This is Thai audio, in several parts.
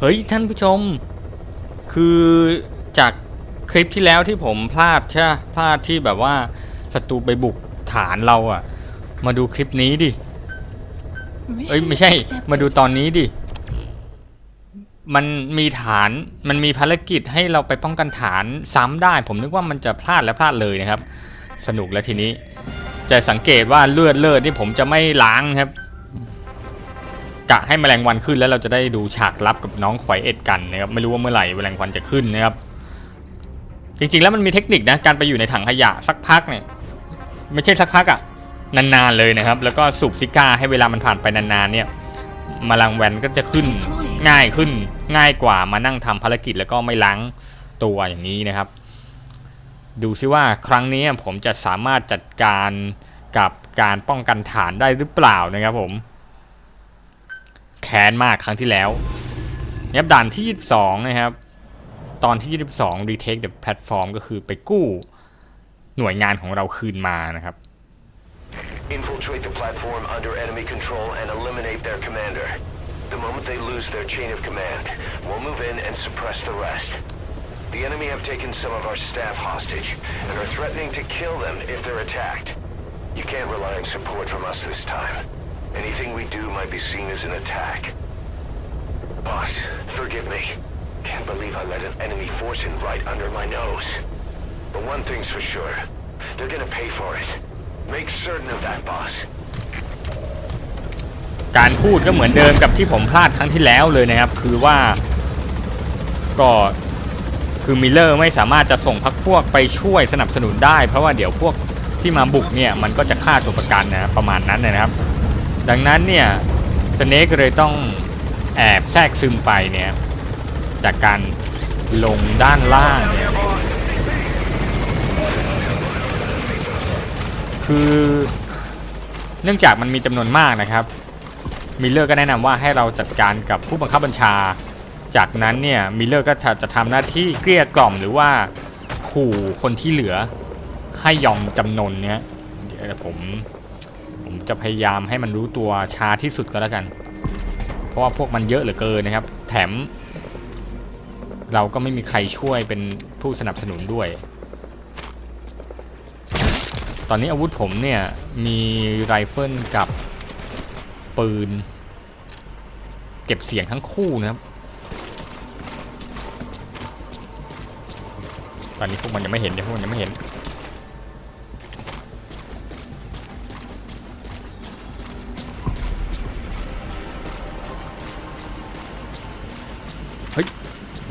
เฮ้ยท่านผู้ชม คือจากคลิปที่แล้วที่ผมพลาดใช่ปะพลาดที่แบบว่าศัตรูไปบุกฐานเราอะมาดูคลิปนี้ดิเอ้ยไม่ใช่ มาดูตอนนี้ดิ มันมีฐานมันมีภารกิจให้เราไปป้องกันฐานซ้ำได้ ผมนึกว่ามันจะพลาดและพลาดเลยนะครับ สนุกแล้วทีนี้ จะสังเกตว่าเลือดเลือดที่ผมจะไม่ล้างครับ กะให้แมลงวันขึ้นแล้วเราจะได้ดูฉากลับกับน้องขวายเอ็ดกันนะครับไม่รู้ว่าเมื่อไหร่แมลงวันจะขึ้นนะครับ จริงๆแล้วมันมีเทคนิคนะการไปอยู่ในถังขยะสักพักเนี่ยไม่ใช่สักพักอะนานๆเลยนะครับ แล้วก็สูบซิก้าให้เวลามันผ่านไปนานๆเนี่ยแมลงวันก็จะขึ้นง่ายขึ้นง่ายกว่ามานั่งทำภารกิจแล้วก็ไม่ล้างตัวอย่างนี้นะครับ ดูซิว่าครั้งนี้ผมจะสามารถจัดการกับการป้องกันฐานได้หรือเปล่านะครับผม แค้นมากครั้งที่แล้วเนี่ยด่านที่ 22 นะครับ ตอนที่ 22 retake the platform ก็คือไปกู้หน่วยงานของเราคืนมานะครับ Infiltrate the platform under enemy control and eliminate their commander. The moment they lose their chain of command, we'll move in and suppress the rest. The enemy have taken some of our staff hostage and are threatening to kill them if they're attacked. You can't rely on support from us this time. Anything we do might be seen as an attack. Boss, forgive me. Can't believe I let an enemy force in right under my nose. But one thing's for sure. They're gonna pay for it. Make certain of that, boss. การพูดก็เหมือนเดิมกับที่ผมพลาดครั้งที่แล้วเลยนะครับ คือว่าก็คือมิลเลอร์ไม่สามารถจะส่งพักพวกไปช่วยสนับสนุนได้ เพราะว่าเดี๋ยวพวกที่มาบุกเนี่ยมันก็จะฆ่าตัวประกันนะประมาณนั้นนะครับ ดังนั้นเนี่ยสเนกเลยต้องแอบแทรกซึมไปเนี่ยจากการลงด้านล่างเนี่ยคือเนื่องจากมันมีจำนวนมากนะครับมิเลอร์ก็แนะนำว่าให้เราจัดการกับผู้บังคับบัญชา จากนั้นเนี่ยมิเลอร์ก็จะจะทำหน้าที่เกลี้ยกล่อมหรือว่าขู่คนที่เหลือให้ยอมจำนนเนี่ยเดี๋ยวผม ผมจะพยายามให้มันรู้ตัวช้าที่สุดก็แล้วกัน เพราะว่าพวกมันเยอะเหลือเกินนะครับ แถม เราก็ไม่มีใครช่วยเป็นผู้สนับสนุนด้วย ตอนนี้อาวุธผมเนี่ยมีไรเฟิลกับปืน เก็บเสียงทั้งคู่นะครับตอนนี้พวกมันยังไม่เห็นเดี๋ยวพวกมันยังไม่เห็น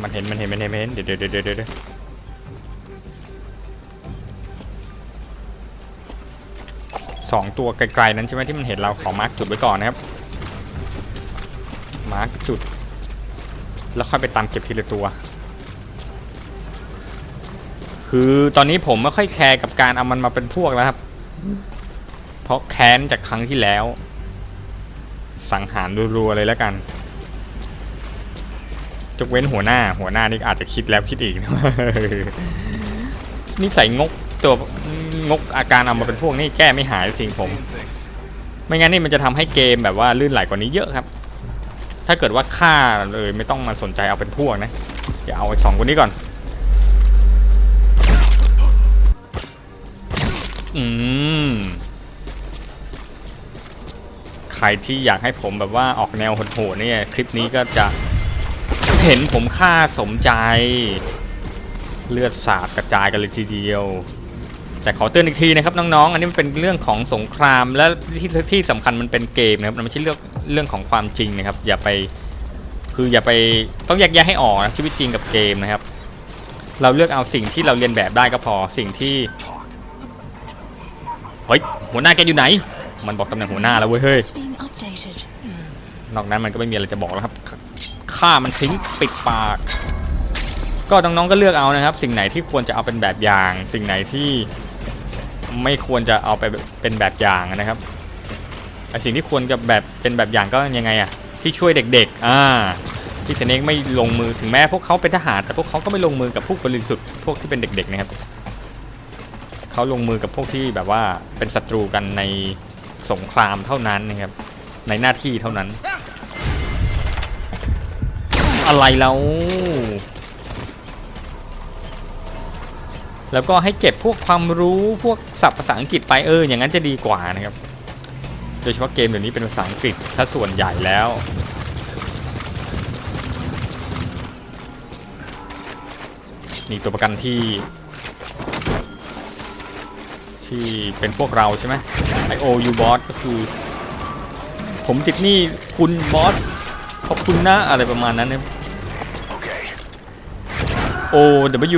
มันเห็นมันเห็นมันเห็นมันเห็นเดี๋ยวเดี๋ยวเดี๋ยวเดี๋ยวเดี๋ยวสองตัวไกลๆนั้นใช่ไหมที่มันเห็นเราขอมาร์กจุดไว้ก่อนนะครับมาร์กจุด แล้วค่อยไปตามเก็บทีละตัว คือตอนนี้ผมไม่ค่อยแคร์กับการเอามันมาเป็นพวกแล้วครับ เพราะแค้นจากครั้งที่แล้ว สังหารรัวๆเลยแล้วกัน จกเว้นหัวหน้า หัวหน้านี่อาจจะคิดแล้วคิดอีกนิสัยงกตัวงกอาการเอามาเป็นพวกนี่แก้ไม่หายจริงผม ไม่งั้นนี่มันจะทำให้เกมแบบว่าลื่นไหลกว่านี้เยอะครับ ถ้าเกิดว่าฆ่าเลยไม่ต้องมาสนใจเอาเป็นพวกนะอย่าเอาไอ้สองคนนี้ก่อน อืมใครที่อยากให้ผมแบบว่าออกแนวโหดๆเนี่ยคลิปนี้ก็จะ เห็นผมฆ่าสมใจ เลือดสาดกระจายกันเลยทีเดียว แต่ขอเตือนอีกทีนะครับน้องๆ อันนี้มันเป็นเรื่องของสงครามและที่ที่สำคัญมันเป็นเกมนะครับมันไม่ใช่เรื่องเรื่องของความจริงนะครับ อย่าไปคืออย่าไปต้องแยกแยะให้ออกนะชีวิตจริงกับเกมนะครับ เราเลือกเอาสิ่งที่เราเรียนแบบได้ก็พอสิ่งที่เฮ้ยหัวหน้าแกอยู่ไหน มันบอกตำแหน่งหัวหน้าแล้วเว้ยเฮ้ยนอกนั้นมันก็ไม่มีอะไรจะบอกแล้วครับ ฆ่ามันทิ้งปิดปาก ก็น้องๆก็เลือกเอานะครับ สิ่งไหนที่ควรจะเอาเป็นแบบอย่าง สิ่งไหนที่ไม่ควรจะเอาไปเป็นแบบอย่างนะครับไอสิ่งที่ควรจะแบบเป็นแบบอย่างก็ยังไงอะที่ช่วยเด็ก ๆ อ่าที่เจเนกไม่ลงมือถึงแม้พวกเขาเป็นทหาร แต่พวกเขาก็ไม่ลงมือกับพวกบริสุทธิ์พวกที่เป็นเด็ก ๆ นะครับเขาลงมือกับพวกที่แบบว่าเป็นศัตรูกันในสงครามเท่านั้นนะครับในหน้าที่เท่านั้น อะไรแล้ว แล้วก็ให้เก็บพวกความรู้พวกศัพท์ภาษาอังกฤษไปเออ อย่างนั้นจะดีกว่านะครับ โดยเฉพาะเกมเดี๋ยวนี้เป็นภาษาอังกฤษซะส่วนใหญ่แล้วนี่ตัวประกันที่ ที่เป็นพวกเราใช่ไหมไอโอยูบอสก็คือ ผมติดหนี้คุณบอสขอบคุณนะอะไรประมาณนั้นนะ O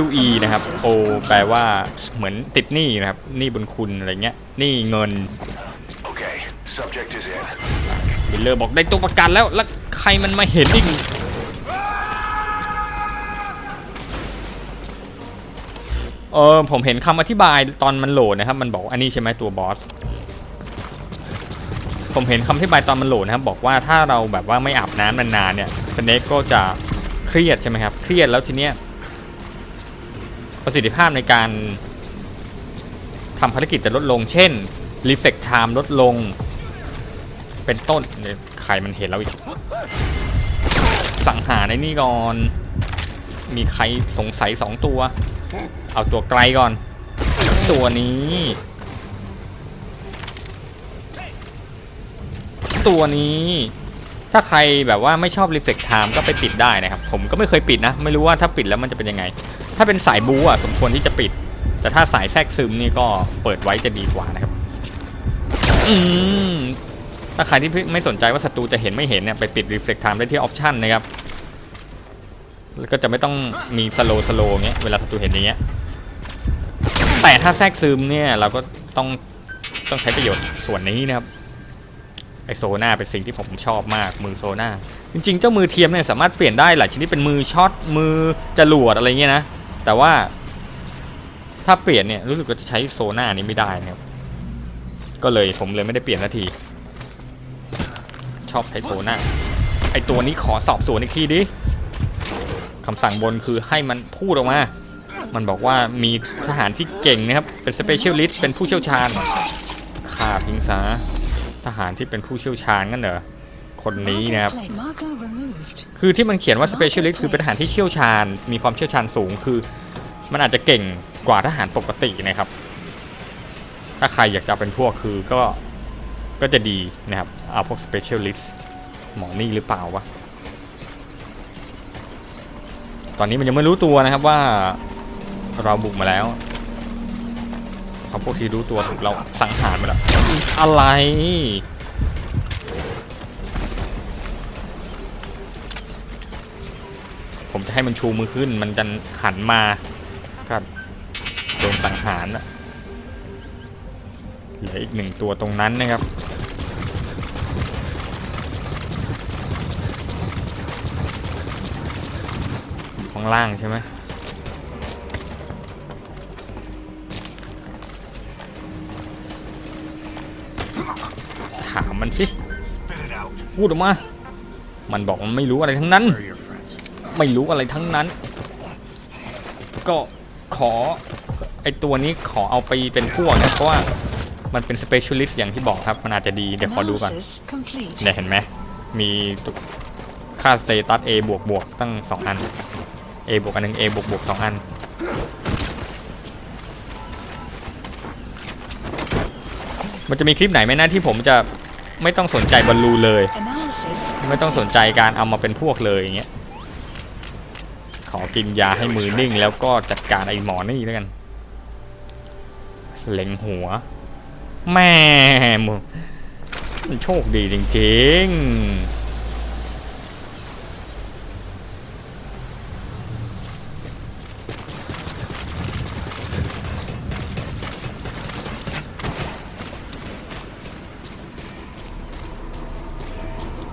W E นะครับ O แปลว่าเหมือนติดหนี้นะครับหนี้บุญคุณอะไรเงี้ยหนี้เงิน Okay. Subject is in. บิลเลอร์บอกได้ตัวประกันแล้ว แล้วใครมันมาเห็นอีกเออผมเห็นคำอธิบายตอนมันโหลดนะครับ มันบอกอันนี้ใช่ไหมตัวบอสผมเห็นคำอธิบายตอนมันโหลดนะครับ บอกว่าถ้าเราแบบว่าไม่อาบน้ำนานๆเนี่ยสเน็กก็จะเครียดใช่ไหมครับ เครียดแล้วทีเนี้ย ประสิทธิภาพในการทำภารกิจจะลดลง เช่น reflect time ลดลง เป็นต้นเนี่ยใครมันเห็นแล้วอีก สังหารในนี่ก่อน มีใครสงสัยสองตัว เอาตัวไกลก่อน ตัวนี้ ตัวนี้ ถ้าใครแบบว่าไม่ชอบ reflect time ก็ไปปิดได้นะครับ ผมก็ไม่เคยปิดนะ ไม่รู้ว่าถ้าปิดแล้วมันจะเป็นยังไง ถ้าเป็นสายบูอะสมควรที่จะปิด แต่ถ้าสายแทรกซึมนี่ก็เปิดไว้จะดีกว่านะครับอืมถ้าใครที่ไม่สนใจว่าศัตรูจะเห็นไม่เห็นเนี่ยไปปิด reflect time ได้ที่ option นะครับ แล้วก็จะไม่ต้องมี slow slow เงี้ยเวลาศัตรูเห็นอย่างเงี้ยแต่ถ้าแทรกซึมเนี่ยเราก็ต้องต้องใช้ประโยชน์ส่วนนี้นะครับไอโซน่าเป็นสิ่งที่ผมชอบมากมือโซน่าจริงๆ เจ้ามือเทียมเนี่ยสามารถเปลี่ยนได้หลายชนิดเป็นมือช็อตมือจรวดอะไรเงี้ยนะ แต่ว่า ถ้าเปลี่ยนเนี่ยรู้สึกว่าจะใช้โซน่านี้ไม่ได้นะครับ ก็เลยผมเลยไม่ได้เปลี่ยนสักที ชอบใช้โซน่าไอตัวนี้ขอสอบสวนอีกทีดิคำสั่งบนคือให้มันพูดออกมา มันบอกว่ามีทหารที่เก่งนะครับ เป็นสเปเชียลิสต์เป็นผู้เชี่ยวชาญฆ่าทิ้งซะทหารที่เป็นผู้เชี่ยวชาญงั้นเหรอ คนนี้นะครับ Marker removed. คือที่มันเขียนว่า specialist คือเป็นทหารที่เชี่ยวชาญ มีความเชี่ยวชาญสูงคือ มันอาจจะเก่งกว่าทหารปกตินะครับ ถ้าใครอยากจะเป็นพวกคือก็ก็จะดีนะครับ เอาพวก specialist หมอนี่หรือเปล่าวะ ตอนนี้มันยังไม่รู้ตัวนะครับว่าเราบุกมาแล้วเขาพวกที่รู้ตัวถูกเราสังหารไปแล้ว อะไร ผมจะให้มันชูมือขึ้น มันจะหันมาก็โดนสังหารอะเหลืออีกหนึ่งตัวตรงนั้นนะครับข้างล่างใช่ไหมถามมันสิพูดออกมา มันบอกมันไม่รู้อะไรทั้งนั้น Where are your friends? ไม่รู้อะไรทั้งนั้น ก็ขอไอตัวนี้ขอเอาไปเป็นพวกนะเพราะว่ามันเป็น specialist อย่างที่บอกครับ มันอาจจะดี เดี๋ยวขอดูก่อน Analysis complete. เนี่ยเห็นไหม มีตุค่า status A บวกบวกตั้ง 2 อัน A บวกอันหนึ่ง A บวกบวก2อัน มันจะมีคลิปไหนไหมนะที่ผมจะไม่ต้องสนใจบอลลูนเลย Analysis ไม่ต้องสนใจการเอามาเป็นพวกเลยอย่างเงี้ย ขอกินยาให้มือนิ่ง แล้วก็จัดการไอ้หมอนี่แล้วกันเล็งหัว แม่มึงมันโชคดีจริงๆ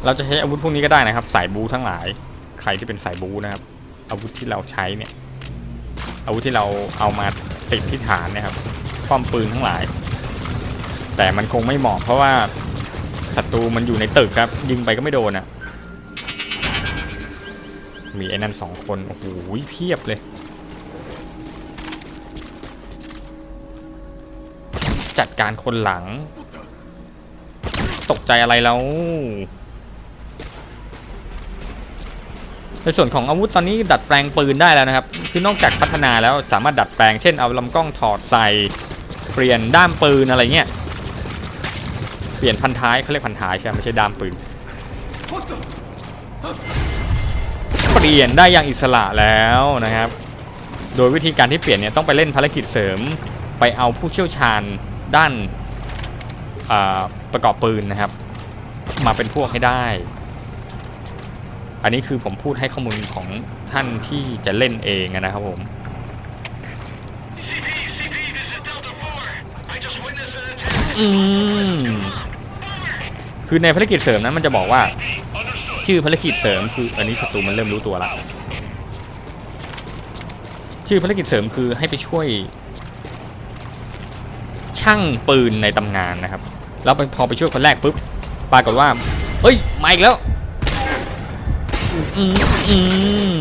เราจะใช้อาวุธพวกนี้ก็ได้นะครับ สายบูทั้งหลาย ใครที่เป็นสายบูนะครับ อาวุธที่เราใช้เนี่ยอาวุธที่เราเอามาติดที่ฐานนะครับป้อมปืนทั้งหลาย แต่มันคงไม่เหมาะเพราะว่าศัตรูมันอยู่ในตึกครับ ยิงไปก็ไม่โดนอะ่ะมีไอ้นั่นสองคน โอ้โหเพียบเลย จัดการคนหลัง ตกใจอะไรแล้ว ในส่วนของอาวุธตอนนี้ดัดแปลงปืนได้แล้วนะครับ คือนอกจากพัฒนาแล้วสามารถดัดแปลงเช่นเอาลำกล้องถอดใส่เปลี่ยนด้ามปืนอะไรเงี้ยเปลี่ยนพันท้ายเขาเรียกพันท้ายใช่ไหมไม่ใช่ด้ามปืนเปลี่ยนได้อย่างอิสระแล้วนะครับ โดยวิธีการที่เปลี่ยนเนี่ยต้องไปเล่นภารกิจเสริม ไปเอาผู้เชี่ยวชาญด้านประกอบปืนนะครับ มาเป็นพวกให้ได้ อันนี้คือผมพูดให้ข้อมูลของท่านที่จะเล่นเองนะครับผมอืมคือในภารกิจเสริมนั้นมันจะบอกว่า ชื่อภารกิจเสริมคืออันนี้ศัตรูมันเริ่มรู้ตัวละชื่อภารกิจเสริมคือให้ไปช่วย ช่างปืนในตำนานนะครับแล้วไปพอไปช่วยคนแรกปุ๊บปรากฏว่าเฮ้ยมาอีกแล้ว อืมอืม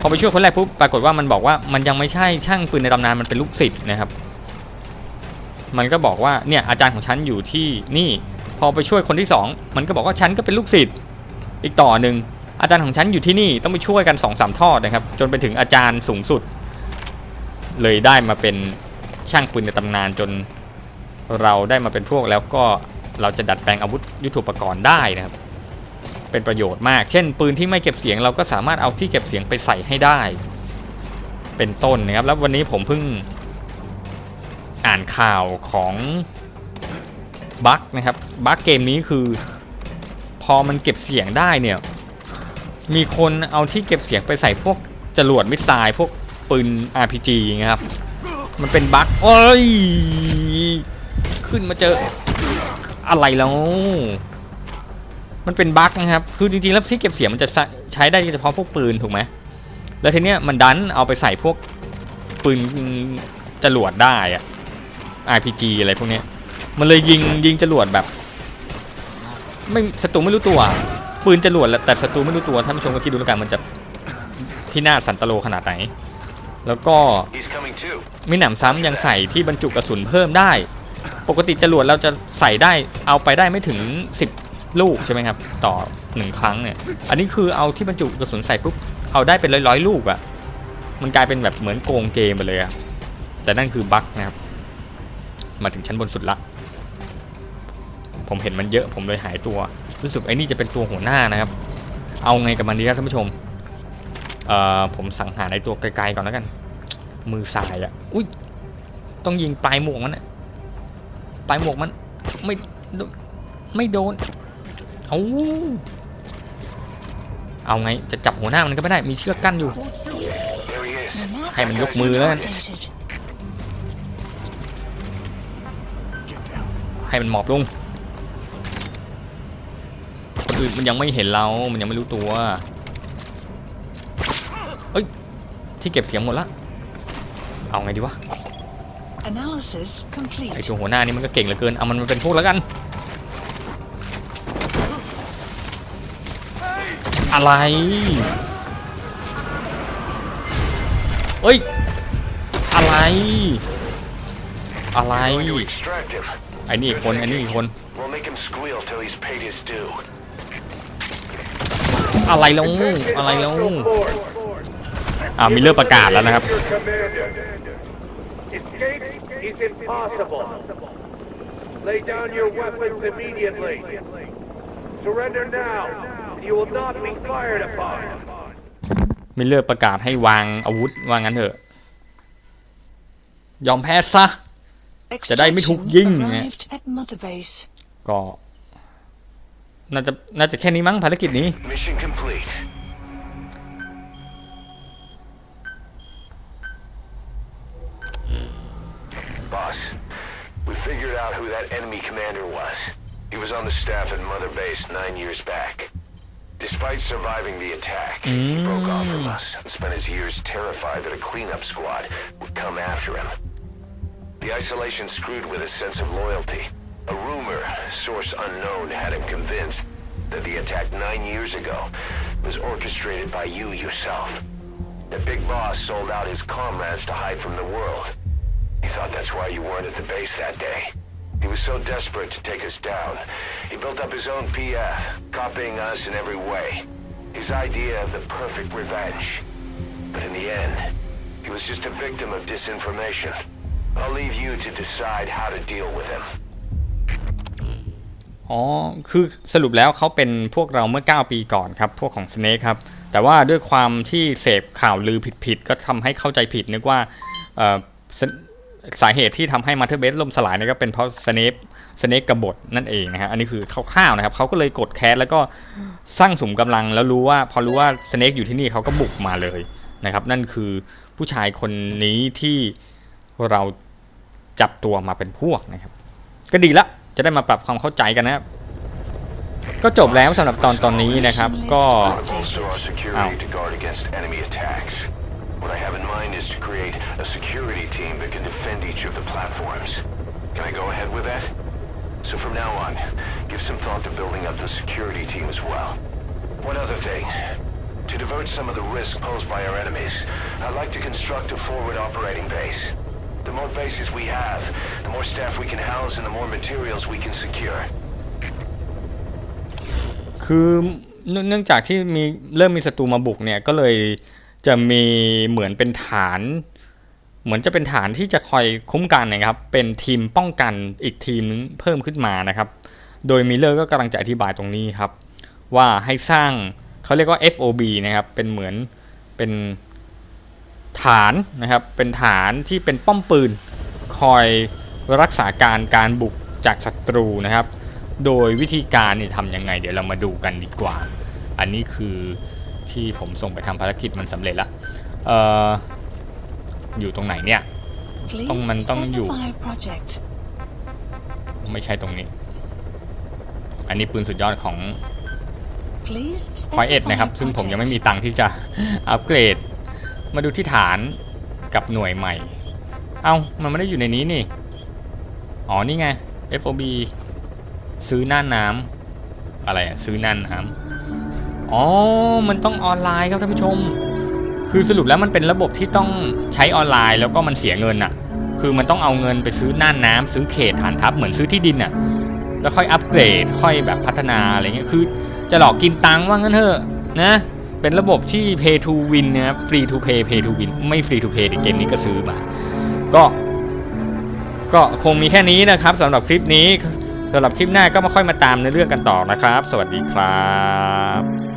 พอไปช่วยคนแรกปุ๊บปรากฏว่ามันบอกว่ามันยังไม่ใช่ช่างปืนในตำนานมันเป็นลูกศิษย์นะครับ มันก็บอกว่าเนี่ยอาจารย์ของฉันอยู่ที่นี่ พอไปช่วยคนที่สองมันก็บอกว่าฉันก็เป็นลูกศิษย์อีกต่อหนึ่งอาจารย์ของฉันอยู่ที่นี่ต้องไปช่วยกันสองสามทอดนะครับ จนไปถึงอาจารย์สูงสุด เลยได้มาเป็นช่างปืนในตำนานจนเราได้มาเป็นพวกแล้วก็เราจะดัดแปลงอาวุธยุทโธปกรณ์ได้นะครับ เป็นประโยชน์มาก เช่น ปืนที่ไม่เก็บเสียงเราก็สามารถเอาที่เก็บเสียงไปใส่ให้ได้ เป็นต้นนะครับแล้ววันนี้ผมเพิ่งอ่านข่าวของบั๊กนะครับบั๊กเกมนี้คือ พอมันเก็บเสียงได้เนี่ยมีคนเอาที่เก็บเสียงไปใส่พวกจรวดมิสไซล์พวกปืน RPG นะครับ มันเป็นบั๊กโอ้ย ขึ้นมาเจออะไรแล้ว มันเป็นบั๊กนะครับ คือจริงๆแล้วที่เก็บเสียงมันจะใช้ใช้ได้เฉพาะพวกปืนถูกไหมแล้วทีเนี้ยมันดันเอาไปใส่พวกปืนจรวดได้อะ RPG อะไรพวกเนี้ย มันเลยยิงยิงจรวดแบบ ไม่ศัตรูไม่รู้ตัว ปืนจรวดแหละแต่ศัตรูไม่รู้ตัวท่านผู้ชมก็คิดดูแล้วกันมันจะพินาศสันตโลขนาดไหน แล้วก็ He's coming too. มีหนำซ้ำยังใส่ที่บรรจุกระสุนเพิ่มได้ ปกติจรวดเราจะใส่ได้เอาไปได้ไม่ถึง 10 ลูกใช่ไหมครับ ต่อ1ครั้งเนี่ย อันนี้คือเอาที่บรรจุกระสุนใส่ปุ๊บเอาได้เป็นร้อยๆลูกอะมันกลายเป็นแบบเหมือนโกงเกมไปเลยอะแต่นั่นคือบั๊กนะครับ มาถึงชั้นบนสุดละ ผมเห็นมันเยอะผมเลยหายตัว รู้สึกไอ้นี่จะเป็นตัวหัวหน้านะครับ เอาไงกับมันดีครับท่านผู้ชมเอ่อผมสังหารไอ้ตัวไกลๆก่อนแล้วกัน มือสายอะอุ้ยต้องยิงปลายหมวกมันอะปลายหมวกมันไม่ไม่โดน เอาเอาไงจะจับหัวหน้ามันก็ไม่ได้มีเชือกกั้นอยู่ There he is. The map Hey, man, has look, been mưa đó. updated. ให้มันหมอบลงคนอื่นมันยังไม่เห็นเรา มันยังไม่รู้ตัวเอ้ย ที่เก็บเสียงหมดละ เอาไงดีวะ Analysis ไอ complete. ตัวหัวหน้านี่มันก็เก่งเหลือเกิน เอามันมาเป็นพวกแล้วกัน อะไรเฮ้ย อะไร อะไร ไอ้นี่อีกคน ไอ้นี่อีกคน อะไรลงอะไรลงอ่ามีเรื่องประกาศแล้วนะครับ Lay down your weapons immediately. Surrender now. You will not be fired upon. มิลเลอร์ประกาศให้วางอาวุธว่างั้นเถอะ ยอมแพ้ซะ จะได้ไม่ถูกยิง Extraction arrived at Mother Base. ก็ น่าจะ น่าจะแค่นี้มั้งภารกิจนี้ Mission complete. Boss, we figured out who that enemy commander was. He was on the staff at Mother Base nine years back. Despite surviving the attack, he mm. broke off from us and spent his years terrified that a cleanup squad would come after him. The isolation screwed with his sense of loyalty. A rumor, source unknown, had him convinced that the attack nine years ago was orchestrated by you yourself. The big boss sold out his comrades to hide from the world. He thought that's why you weren't at the base that day. He was so desperate to take us down, he built up his own PF, copying us in every way. his idea of the perfect revenge. But in the end, he was just a victim of disinformation. I'll leave you to decide how to deal with him. อ๋อ คือสรุปแล้วเขาเป็นพวกเราเมื่อ 9 ปีก่อนครับ พวกของสเนคครับ แต่ว่าด้วยความที่เสพข่าวลือผิดๆ ก็ทำให้เข้าใจผิดนึกว่า สาเหตุที่ทำให้มาเธอร์เบสล่มสลายนี่ก็เป็นเพราะสเนปสเนกกบฏนั่นเองนะฮะอันนี้คือคร่าวๆนะครับเขาก็เลยกดแคสแล้วก็สร้างสุมกำลังแล้วรู้ว่า พอรู้ว่าสเนกอยู่ที่นี่เขาก็บุกมาเลยนะครับ นั่นคือผู้ชายคนนี้ที่เราจับตัวมาเป็นพวกนะครับ ก็ดีละจะได้มาปรับความเข้าใจกันนะครับก็จบแล้วสำหรับตอนตอนนี้นะครับก็ I want to What I have in mind is to create a security team that can defend each of the platforms. Can I go ahead with that? So from now on, give some thought to building up the security team as well. One other thing. To divert some of the risk posed by our enemies, I'd like to construct a forward operating base. The more bases we have, the more staff we can house and the more materials we can secure. คือเนื่องเนื่องจากที่มีเริ่มมีศัตรูมาบุกเนี่ยก็เลย จะมีเหมือนเป็นฐาน เหมือนจะเป็นฐานที่จะคอยคุ้มกันนะครับ เป็นทีมป้องกันอีกทีมนึงเพิ่มขึ้นมานะครับ โดยมิเลอร์ก็กำลังจะอธิบายตรงนี้ครับ ว่าให้สร้างเขาเรียกว่า FOB นะครับ เป็นเหมือนเป็นฐานนะครับ เป็นฐานที่เป็นป้อมปืน คอยรักษาการการบุกจากศัตรูนะครับ โดยวิธีการนี่ทำยังไง เดี๋ยวเรามาดูกันดีกว่า อันนี้คือ ที่ผมส่งไปทำภารกิจมันสำเร็จแล้วเอ่ออยู่ตรงไหนเนี่ย Please Tông mình tông dù. specify project. ไม่ใช่ตรงนี้ อันนี้ปืนสุดยอดของ Please พอยเอ็ด specify นะครับ ซึ่งผมยังไม่มี project. ตังค์ที่จะอัปเกรด มาดูที่ฐานกับหน่วยใหม่ เอ้า มันไม่ได้อยู่ในนี้นี่ อ๋อ นี่ไง FOB ซื้อหน้าน้ำอะไรอะซื้อหน้าน้ำ อ๋อ มันต้องออนไลน์ครับท่านผู้ชม คือสรุปแล้วมันเป็นระบบที่ต้องใช้ออนไลน์แล้วก็มันเสียเงินอะคือมันต้องเอาเงินไปซื้อน้านน้ำซื้อเขตฐานทัพเหมือนซื้อที่ดินอะแล้วค่อยอัปเกรดค่อยแบบพัฒนาอะไรเงี้ย คือจะหลอกกินตังค์ว่างั้นเถอะนะ เป็นระบบที่ pay to win นะครับ free to pay pay to win ไม่ free to pay เกมนี้ก็ซื้อมา ก็ ก็คงมีแค่นี้นะครับสำหรับคลิปนี้สำหรับคลิปหน้าก็มาค่อยมาตามในเรื่องกันต่อนะครับ สวัสดีครับ